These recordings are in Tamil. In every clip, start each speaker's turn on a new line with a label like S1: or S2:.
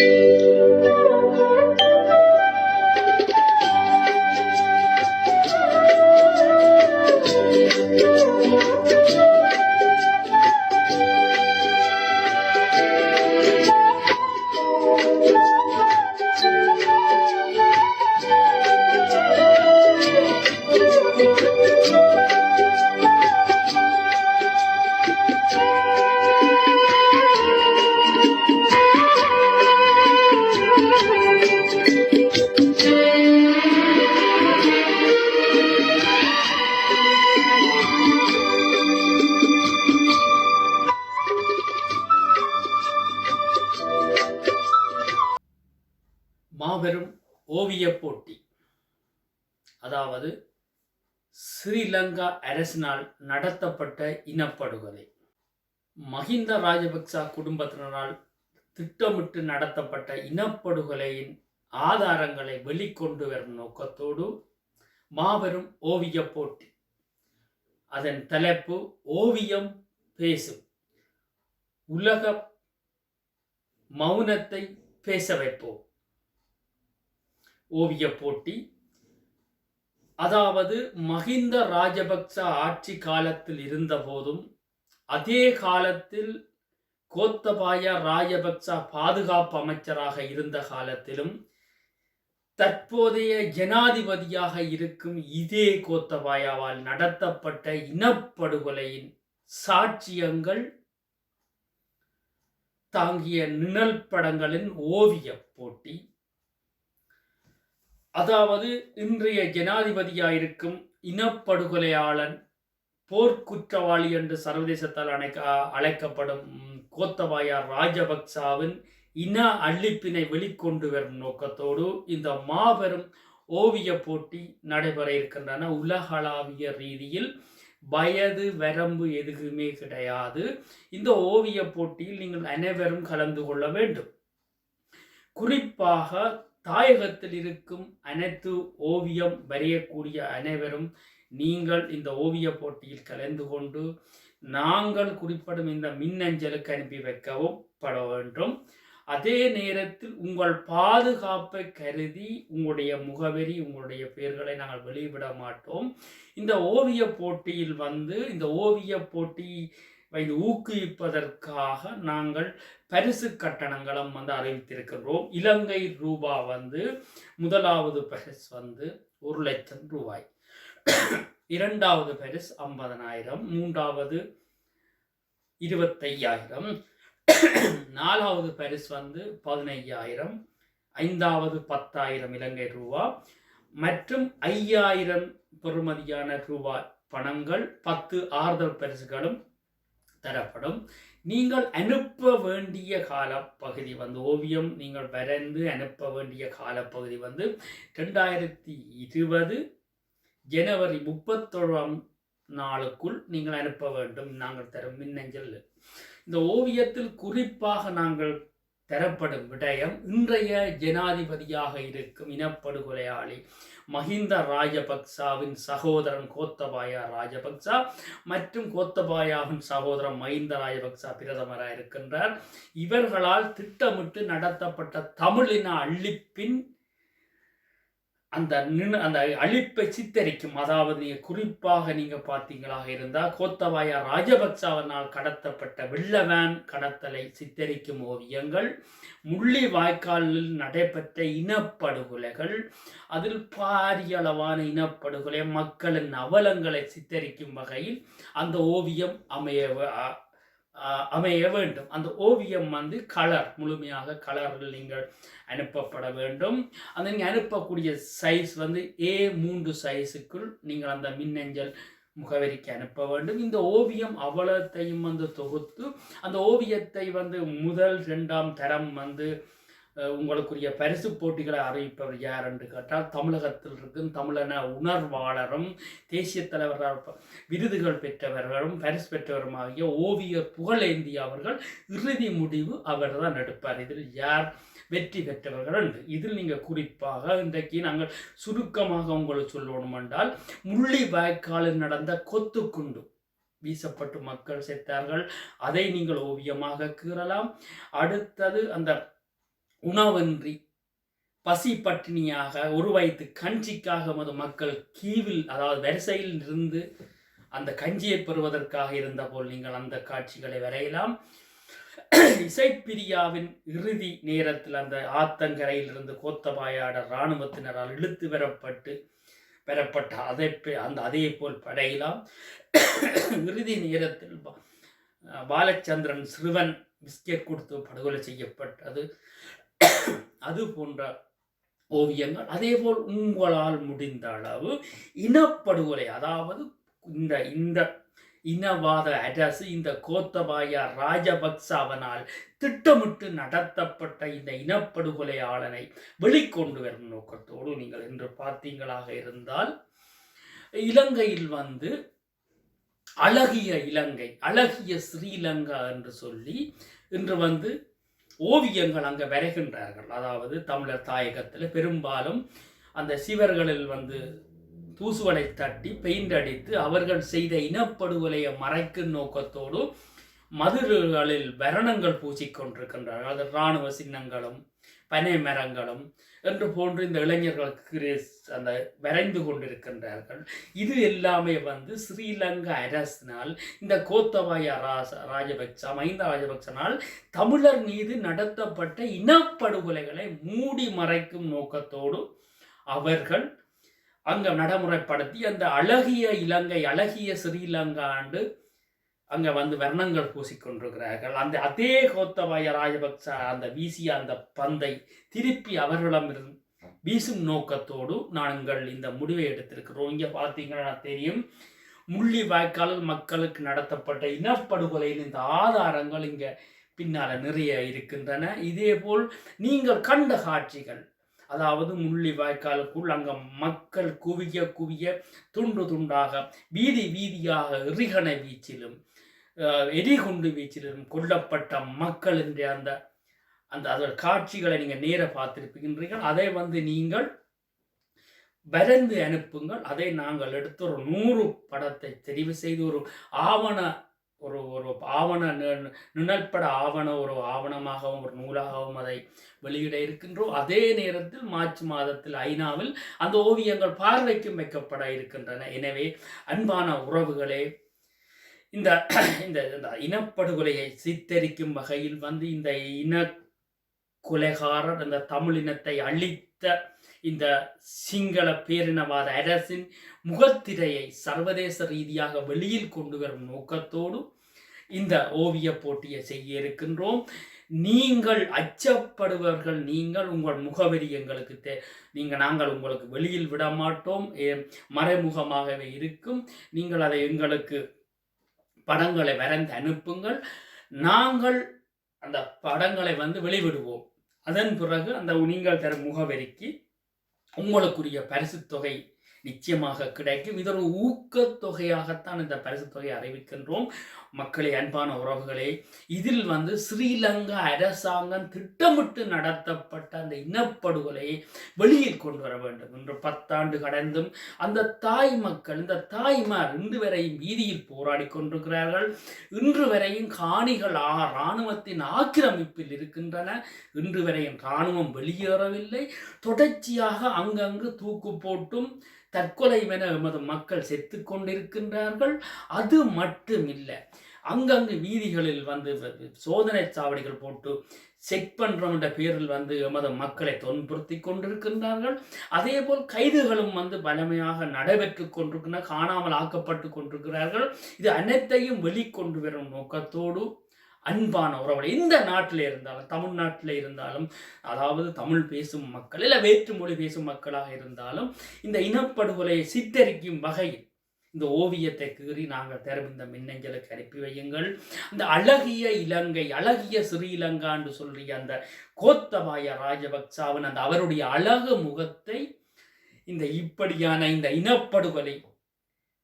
S1: Thank you. மாபெரும் ஓவியப் போட்டி. அதாவது ஸ்ரீலங்கா அரசினால் நடத்தப்பட்ட இனப்படுகொலை. மஹிந்த ராஜபக்ச குடும்பத்தினரால் திட்டமிட்டு நடத்தப்பட்ட இனப்படுகொலையின் ஆதாரங்களை வெளிக்கொண்டு வரும் நோக்கத்தோடு மாபெரும் ஓவியப் போட்டி. அதன் தலைப்பு ஓவியம் பேசும். உலக மௌனத்தை பேச வைப்போம். ஓவியப் போட்டி. அதாவது மஹிந்த ராஜபக்ச ஆட்சி காலத்தில் இருந்தபோதும் அதே காலத்தில் கோத்தபாய ராஜபக்ச பாதுகாப்பு அமைச்சராக இருந்த காலத்திலும் தற்போதைய ஜனாதிபதியாக இருக்கும் இதே கோத்தபாயாவால் நடத்தப்பட்ட இனப்படுகொலையின் சாட்சியங்கள் தாங்கிய நிழல் படங்களின் ஓவியப் போட்டி. அதாவது இன்றைய ஜனாதிபதியாயிருக்கும் இனப்படுகொலையாளன் போர்க்குற்றவாளி என்று சர்வதேசத்தால் அழைக்க அழைக்கப்படும் கோத்தபாயா ராஜபக்சாவின் இன அழிப்பினை வெளிக்கொண்டு வரும் நோக்கத்தோடு இந்த மாபெரும் ஓவிய போட்டி நடைபெற இருக்கின்றன. உலகளாவிய ரீதியில் வயது வரம்பு எதுவுமே கிடையாது. இந்த ஓவிய போட்டியில் நீங்கள் அனைவரும் கலந்து கொள்ள வேண்டும். குறிப்பாக தாயகத்தில் இருக்கும் அனைத்து ஓவியம் வரையக்கூடிய அனைவரும் நீங்கள் இந்த ஓவிய போட்டியில் கலந்து கொண்டு நாங்கள் குறிப்பிடும் இந்த மின்னஞ்சலுக்கு அனுப்பி வைக்கவும் பட வேண்டும். அதே நேரத்தில் உங்கள் பாதுகாப்பை கருதி உங்களுடைய முகவரி உங்களுடைய பெயர்களை நாங்கள் வெளியிட மாட்டோம். இந்த ஓவிய போட்டியில் வந்து இந்த ஓவிய போட்டி இது ஊக்குவிப்பதற்காக நாங்கள் பரிசு கட்டணங்களும் வந்து அறிவித்திருக்கின்றோம். இலங்கை ரூபா வந்து முதலாவது பரிசு வந்து ஒரு லட்சம் ரூபாய். இரண்டாவது பரிசு ஐம்பதனாயிரம் மூன்றாவது இருபத்தையாயிரம் நாலாவது பரிசு வந்து பதினையாயிரம் ஐந்தாவது பத்தாயிரம் இலங்கை ரூபா மற்றும் ஐயாயிரம் பெறுமதியான ரூபாய் பணங்கள் பத்து ஆறுதல் பரிசுகளும் தரப்படும். நீங்கள் அனுப்ப வேண்டிய காலப்பகுதி வந்து ஓவியம் நீங்கள் வரைந்து அனுப்ப வேண்டிய காலப்பகுதி வந்து ரெண்டாயிரத்தி இருபது ஜனவரி முப்பத்தோழாம் நாளுக்குள் நீங்கள் அனுப்ப வேண்டும். நாங்கள் தரும் மின்னஞ்சல். இந்த ஓவியத்தில் குறிப்பாக நாங்கள் தரப்படும் விடயம் இன்றைய ஜனாதிபதியாக இருக்கும் இனப்படுகொலையாளி மஹிந்த ராஜபக்சாவின் சகோதரன் கோத்தபாயா ராஜபக்சா மற்றும் கோத்தபாயாவின் சகோதரன் மஹிந்த ராஜபக்சா பிரதமராக இருக்கின்றார். இவர்களால் திட்டமிட்டு நடத்தப்பட்ட தமிழின அழிப்பின் அந்த நின்று அந்த அழிப்பை சித்தரிக்கும். அதாவது நீங்கள் குறிப்பாக நீங்கள் பார்த்தீங்களாக இருந்தால் கோத்தவாயா ராஜபக்சாவினால் கடத்தப்பட்ட வெள்ளவேன் கடத்தலை சித்தரிக்கும் ஓவியங்கள் முள்ளி வாய்க்காலில் நடைபெற்ற இனப்படுகொலைகள் அதில் பாரியளவான இனப்படுகொலை மக்களின் அவலங்களை சித்தரிக்கும் வகையில் அந்த ஓவியம் அமைய அமைய வேண்டும். அந்த ஓவியம் வந்து கலர் முழுமையாக கலரில் நீங்கள் அனுப்பப்பட வேண்டும். அந்த நீங்கள் அனுப்பக்கூடிய சைஸ் வந்து ஏ மூன்று சைஸுக்குள் நீங்கள் அந்த மின்னஞ்சல் முகவரிக்கு அனுப்ப வேண்டும். இந்த ஓவியம் அவ்வளத்தையும் வந்து தொகுத்து அந்த ஓவியத்தை வந்து முதல் ரெண்டாம் தரம் வந்து உங்களுக்குரிய பரிசு போட்டிகளை அறிவிப்பவர் யார் என்று கேட்டால் தமிழகத்தில் இருக்கும் தமிழன உணர்வாளரும் தேசிய தலைவரால் விருதுகள் பெற்றவர்களும் பரிசு பெற்றவருமாகிய ஓவியர் புகழேந்தி அவர்கள் இறுதி முடிவு அவர் தான் எடுப்பார். இதில் யார் வெற்றி பெற்றவர்கள் என்று. இதில் நீங்கள் குறிப்பாக இன்றைக்கு நாங்கள் சுருக்கமாக உங்களுக்கு சொல்லணும் என்றால் முள்ளி வாய்க்காலில் நடந்த கொத்துக்குண்டு வீசப்பட்டு மக்கள் செத்தார்கள். அதை நீங்கள் ஓவியமாக கீறலாம். அடுத்தது அந்த உணவின்றி பசி பட்டினியாக ஒரு வயிற்று கஞ்சிக்காக மது மக்கள் கீவில் அதாவது வரிசையில் இருந்து அந்த கஞ்சியை பெறுவதற்காக இருந்தபோல் நீங்கள் அந்த காட்சிகளை வரையலாம். இசைப்பிரியாவின் இறுதி நேரத்தில் அந்த ஆத்தங்கரையிலிருந்து கோத்தபாயாட இராணுவத்தினரால் இழுத்து வரப்பட்டு பெறப்பட்ட அதை அந்த அதே போல் படையலாம். இறுதி நேரத்தில் பாலச்சந்திரன் சிறுவன் பிஸ்கெட் கொடுத்து படுகொலை செய்யப்பட்டது. அது போன்ற ஓவியங்கள் அதேபோல் உங்களால் முடிந்த அளவு இனப்படுகொலை அதாவது இந்த இந்த இனவாத அரசு இந்த கோத்தபாய ராஜபக்சவனால் திட்டமிட்டு நடத்தப்பட்ட இந்த இனப்படுகொலையாளனை வெளிக்கொண்டு வரும் நோக்கத்தோடு நீங்கள் இன்று பார்த்தீங்களாக இருந்தால் இலங்கையில் வந்து அழகிய இலங்கை அழகிய ஸ்ரீலங்கா என்று சொல்லி இன்று வந்து ஓவியங்கள் அங்கே வரைகின்றார்கள். அதாவது தமிழர் தாயகத்தில் பெரும்பாலும் அந்த சிவர்களில் வந்து தூசுவலை தட்டி பெயிண்ட் அடித்து அவர்கள் செய்த இனப்படுகொலையை மறைக்கும் நோக்கத்தோடு மதுரைகளில் வரணங்கள் பூசிக்கொண்டிருக்கின்றார்கள் அது இராணுவ சின்னங்களும் பனை மரங்களும் என்று போன்று இந்த இளைஞர்களுக்கு அந்த வரைந்து கொண்டிருக்கின்றார்கள். இது எல்லாமே வந்து ஸ்ரீலங்கா அரசினால் இந்த கோத்தபாய ராச ராஜபக்ச மஹிந்த ராஜபக்சனால் தமிழர் மீது நடத்தப்பட்ட இனப்படுகொலைகளை மூடி மறைக்கும் நோக்கத்தோடு அவர்கள் அங்கே நடைமுறைப்படுத்தி அந்த அழகிய இலங்கை அழகிய ஸ்ரீலங்கா ஆண்டு அங்கே வந்து வர்ணங்கள் பூசிக்கொண்டிருக்கிறார்கள். அந்த அதே கோத்தபாய ராஜபக்ச அந்த வீசிய அந்த பந்தை திருப்பி அவர்களிடமிருந்து வீசும் நோக்கத்தோடு நாங்கள் இந்த முடிவை எடுத்திருக்கிறோம். இங்கே பார்த்தீங்கன்னா தெரியும் முள்ளி வாய்க்காலில் மக்களுக்கு நடத்தப்பட்ட இனப்படுகொலையின் இந்த ஆதாரங்கள் இங்கே பின்னால நிறைய இருக்கின்றன. இதேபோல் நீங்கள் கண்ட காட்சிகள் அதாவது முள்ளி வாய்க்காலுக்குள் அங்கே மக்கள் குவிய குவிய துண்டு துண்டாக வீதி வீதியாக எறிகணை வீச்சிலும் எரிகுண்டு வீச்சிலும் கொல்லப்பட்ட மக்கள் என்ற அந்த அந்த அதோட காட்சிகளை நீங்கள் நேர பார்த்திருக்கின்றீர்கள் அதை வந்து நீங்கள் வரைந்து அனுப்புங்கள். அதை நாங்கள் எடுத்து ஒரு நூறு படத்தை தெரிவு செய்து ஒரு ஆவண ஒரு ஒரு ஆவண நி- நிழற்பட ஆவண ஒரு ஆவணமாகவும் ஒரு நூலாகவும் அதை வெளியிட இருக்கின்றோம். அதே நேரத்தில் மார்ச் மாதத்தில் ஐநாவில் அந்த ஓவியங்கள் பார்வைக்கும் வைக்கப்பட இருக்கின்றன. எனவே அன்பான உறவுகளே இந்த இந்த இந்த இனப்படுகொலையை சித்தரிக்கும் வகையில் வந்து இந்த இன கொலைகாரர் இந்த தமிழினத்தை அழித்த இந்த சிங்கள பேரினவாத அரசின் முகத்திரையை சர்வதேச ரீதியாக வெளியில் கொண்டு வரும் நோக்கத்தோடு இந்த ஓவிய போட்டியை செய்ய இருக்கின்றோம். நீங்கள் அச்சப்படுபவர்கள் நீங்கள் உங்கள் முகவரி எங்களுக்கு தே நீங்கள் நாங்கள் உங்களுக்கு வெளியில் விட மாட்டோம் மறைமுகமாகவே இருக்கும். நீங்கள் அதை எங்களுக்கு படங்களை வரைந்து அனுப்புங்கள். நாங்கள் அந்த படங்களை வந்து வெளிவிடுவோம். அதன் பிறகு அந்த நீங்கள் தரும் முகவரிக்கு உங்களுக்குரிய பரிசுத் தொகை நிச்சயமாக கிடைக்கும். இதொரு ஊக்கத்தொகையாகத்தான் இந்த பரிசு தொகையை அறிவிக்கின்றோம். மக்களை அன்பான உறவுகளே இதில் வந்து ஸ்ரீலங்கா அரசாங்கம் திட்டமிட்டு நடத்தப்பட்ட அந்த இனப்படுகொலையை வெளியில் கொண்டு வர வேண்டும். என்று பத்தாண்டு கடந்தும் அந்த தாய் மக்கள் இந்த தாய்மார் இன்று வரையும் வீதியில் போராடி கொண்டிருக்கிறார்கள். இன்று வரையும் காணிகள் ஆ இராணுவத்தின் ஆக்கிரமிப்பில் இருக்கின்றன. இன்று வரையும் இராணுவம் வெளியேறவில்லை. தொடர்ச்சியாக அங்கங்கு தூக்கு போட்டும் தற்கொலை என எமது மக்கள் செத்து கொண்டிருக்கின்றார்கள் அது மட்டுமில்லை. அங்கங்கு வீதிகளில் வந்து சோதனை சாவடிகள் போட்டு செக் பண்றோம்ன்ற பேரில் வந்து எமது மக்களை துன்புறுத்தி கொண்டிருக்கின்றார்கள். அதே போல் கைதுகளும் வந்து பலமையாக நடைபெற்று கொண்டிருக்கின்றன காணாமல் ஆக்கப்பட்டு கொண்டிருக்கிறார்கள். இது அனைத்தையும் வெளிக்கொண்டு வரும் நோக்கத்தோடு அன்பான உறவுகள் எந்த நாட்டில் இருந்தாலும் தமிழ்நாட்டில் இருந்தாலும் அதாவது தமிழ் பேசும் மக்கள் இல்லை வேற்று மொழி பேசும் மக்களாக இருந்தாலும் இந்த இனப்படுகொலையை சித்தரிக்கும் வகையில் இந்த ஓவியத்தை கீறி நாங்கள் தரும் இந்த மின்னஞ்சலுக்கு அனுப்பி வையுங்கள். அந்த அழகிய இலங்கை அழகிய ஸ்ரீலங்கான்னு என்று அந்த கோத்தபாய ராஜபக்சாவின் அந்த அவருடைய அழகு முகத்தை இந்த இப்படியான இந்த இனப்படுகொலை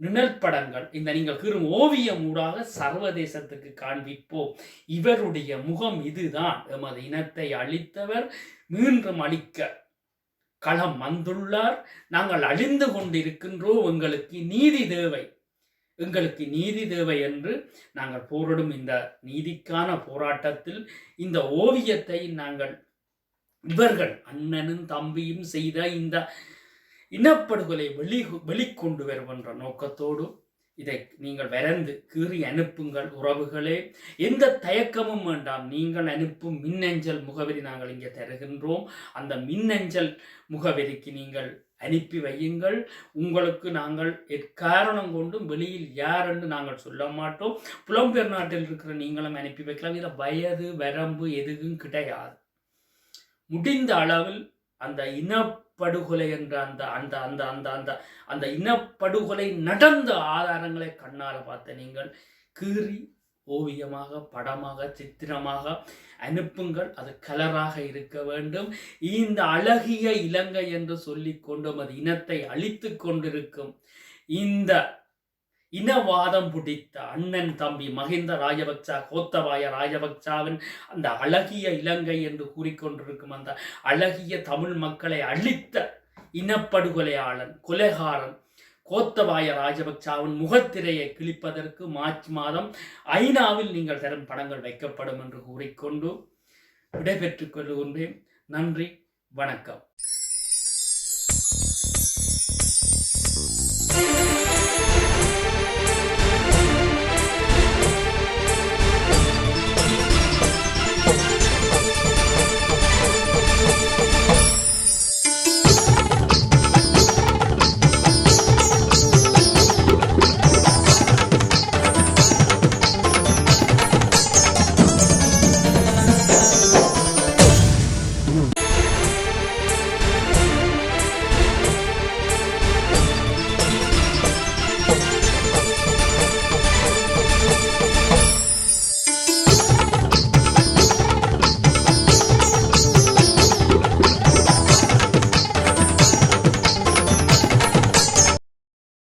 S1: நிழற்படங்கள். இந்த நீங்கள் கீறும் ஓவியம் ஊடாக சர்வதேசத்துக்கு காண்பிப்போம். இவருடைய முகம் இதுதான். எமது இனத்தை அழித்தவர் மீண்டும் அழிக்க களம் வந்துள்ளார். நாங்கள் அழிந்து கொண்டிருக்கின்றோம். எங்களுக்கு நீதி தேவை. எங்களுக்கு நீதி தேவை என்று நாங்கள் போரிடும் இந்த நீதிக்கான போராட்டத்தில் இந்த ஓவியத்தை நாங்கள் இவர்கள் அண்ணனும் தம்பியும் செய்த இந்த இனப்படுகொலை வெளி வெளிக்கொண்டு என்ற நோக்கத்தோடு இதை நீங்கள் வரைந்து கீறி அனுப்புங்கள் உறவுகளே. எந்த தயக்கமும் வேண்டாம். நீங்கள் அனுப்பும் மின்னஞ்சல் முகவரி நாங்கள் இங்கே தருகின்றோம். அந்த மின்னஞ்சல் முகவரிக்கு நீங்கள் அனுப்பி வையுங்கள். உங்களுக்கு நாங்கள் எக்காரணம் கொண்டும் வெளியில் யார் என்று நாங்கள் சொல்ல மாட்டோம். புலம்பெயர் நாட்டில் இருக்கிற நீங்களும் அனுப்பி வைக்கலாம். இதில் வயது வரம்பு எதுவும் கிடையாது. முடிந்த அளவில் அந்த இனப்படுகொலை என்ற அந்த அந்த அந்த அந்த அந்த அந்த இனப்படுகொலை நடந்த ஆதாரங்களை கண்ணால் பார்த்த நீங்கள் கீறி ஓவியமாக படமாக சித்திரமாக அனுப்புங்கள். அது கலராக இருக்க வேண்டும். இந்த அழகிய இலங்கை என்று சொல்லிக்கொண்டும் அது இனத்தை அழித்து கொண்டிருக்கும். இந்த இனவாதம் பிடித்த அண்ணன் தம்பி மஹிந்த ராஜபக்சா கோத்தபாய ராஜபக்சாவின் அந்த அழகிய இலங்கை என்று கூறிக்கொண்டிருக்கும் அந்த அழகிய தமிழ் மக்களை அழித்த இனப்படுகொலையாளன் கொலைகாரன் கோத்தபாய ராஜபக்சாவின் முகத்திரையை கிழிப்பதற்கு மார்ச் மாதம் ஐநாவில் நீங்கள் தரும் படங்கள் வைக்கப்படும் என்று கூறிக்கொண்டு விடைபெற்றுக் கொள்கின்றேன். நன்றி வணக்கம்.